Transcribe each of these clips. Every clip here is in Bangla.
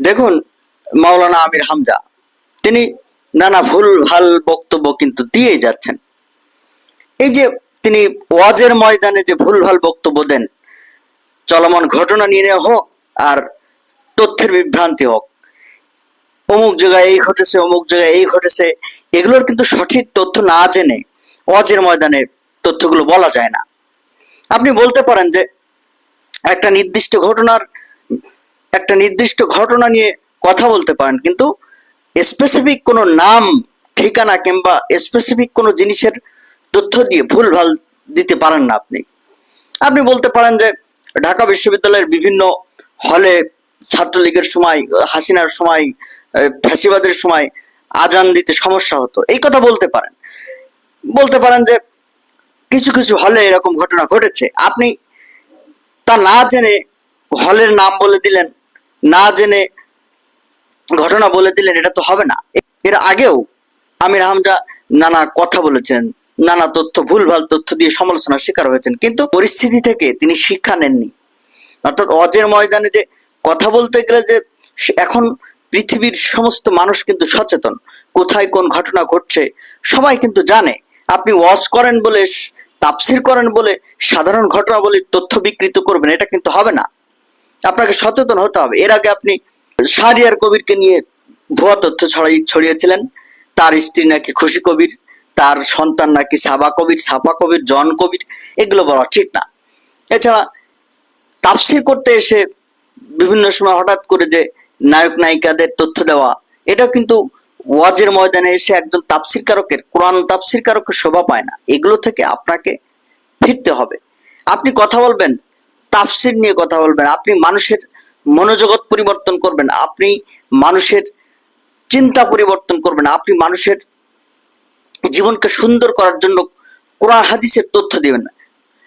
দেখুন, মাওলানা আমির হামজা, তিনি নানা ভুল, ভালো বক্তব্য কিন্তু দিয়ে যাচ্ছেন। এই যে তিনি ওয়াজের ময়দানে যে ভুল, ভালো বক্তব্য দেন, চলমান ঘটনা নিয়ে হোক আর তথ্যের বিভ্রান্তি হোক, অমুক জায়গায় এই ঘটেছে, অমুক জায়গায় এই ঘটেছে, এগুলোর কিন্তু সঠিক তথ্য না জেনে ওয়াজের ময়দানে তথ্যগুলো বলা যায় না। আপনি বলতে পারেন যে একটা নির্দিষ্ট ঘটনার একটা নির্দিষ্ট ঘটনা নিয়ে কথা বলতে পারেন, কিন্তু স্পেসিফিক কোনো নাম, ঠিকানা কিংবা স্পেসিফিক কোনো জিনিসের তথ্য দিয়ে ভুল ভালো দিতে পারেন না আপনি। আপনি বলতে পারেন যে ঢাকা বিশ্ববিদ্যালয়ের বিভিন্ন হলে ছাত্রলীগের সময়, হাসিনার সময় ফ্যাসিবাদের সময় আজান দিতে সমস্যা হতো। এই কথা বলতে পারেন। বলতে পারেন যে কিছু কিছু হলে এরকম ঘটনা ঘটেছে। আপনি তা না জেনে হলের নাম বলে দিলেন না জেনে ঘটনা বলে দিলেন, এটা তো হবে না। এর আগেও আমির হামজা নানা কথা বলেছেন, নানা তথ্য, ভুলভাল তথ্য দিয়ে সমালোচনার শিকার হয়েছেন, কিন্তু পরিস্থিতি থেকে তিনি শিক্ষা নেননি। অর্থাৎ অজের ময়দানে যে কথা বলতে গেলে যে এখন পৃথিবীর সমস্ত মানুষ কিন্তু সচেতন, কোথায় কোন ঘটনা ঘটছে, সবাই কিন্তু জানে। আপনি ওয়াজ করেন বলে, তাফসির করেন বলে সাধারণ ঘটনা বলে তথ্য বিকৃত করবেন, এটা কিন্তু হবে না। আপনাকে সচেতন হতে হবে। এর আগে আপনি শাহরিয়ার কবিরকে নিয়ে ভুয়া তথ্য ছড়াই ছড়িয়েছিলেন। তার স্ত্রী নাকি খুশি কবির, তার সন্তান নাকি সাবা কবির ছাপা কবির, জন কবির, এগুলো বলা ঠিক না। এছাড়া তাফসির করতে এসে বিভিন্ন সময় হঠাৎ করে যে নায়ক নায়িকাদের তথ্য দেওয়া এটা কিন্তু ওয়াজের ময়দানে এসে একজন তাফসির কারকের কোরআন তাফসির কারকের শোভা পায় না। এগুলো থেকে আপনাকে ফিরতে হবে। আপনি কথা বলবেন তাফসির নিয়ে কথা বলবেন, আপনি মানুষের মনোজগৎ পরিবর্তন করবেন, আপনি মানুষের চিন্তা পরিবর্তন করবেন, আপনি মানুষের জীবনকে সুন্দর করার জন্য কোরআন হাদিসের তথ্য দিবেন।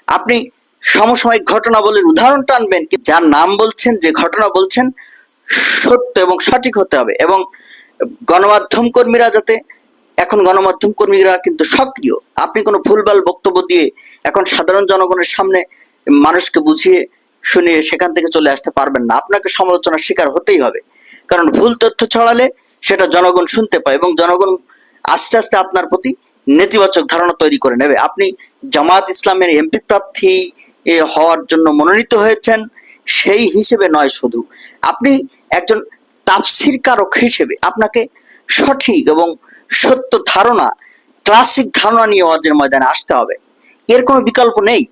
আপনি সমসাময়িক বলে উদাহরণ টানবেন যার নাম বলছেন, যে ঘটনা বলছেন, সত্য এবং সঠিক হতে হবে এবং গণমাধ্যম কর্মীরা যাতে, এখন গণমাধ্যম কর্মীরা কিন্তু সক্রিয়। আপনি কোনো ভুলভাল বক্তব্য দিয়ে এখন সাধারণ জনগণের সামনে মানুষকে বুঝিয়ে শুনিয়ে সেখান থেকে চলে আসতে পারবেন না। আপনাকে সমালোচনার শিকার হতেই হবে। কারণ ভুল তথ্য ছড়ালে সেটা জনগণ শুনতে পায় এবং জনগণ আস্তে আস্তে আপনার প্রতি নেতিবাচক ধারণা তৈরি করে নেবে। আপনি জামাত ইসলামের এমপি প্রার্থী হওয়ার জন্য মনোনীত হয়েছেন, সেই হিসেবে নয় শুধু। আপনি একজন তাফসির কারক হিসেবে আপনাকে সঠিক এবং সত্য ধারণা, ক্লাসিক ধারণা নিয়ে ওয়াজের ময়দানে আসতে হবে। এর কোনো বিকল্প নেই।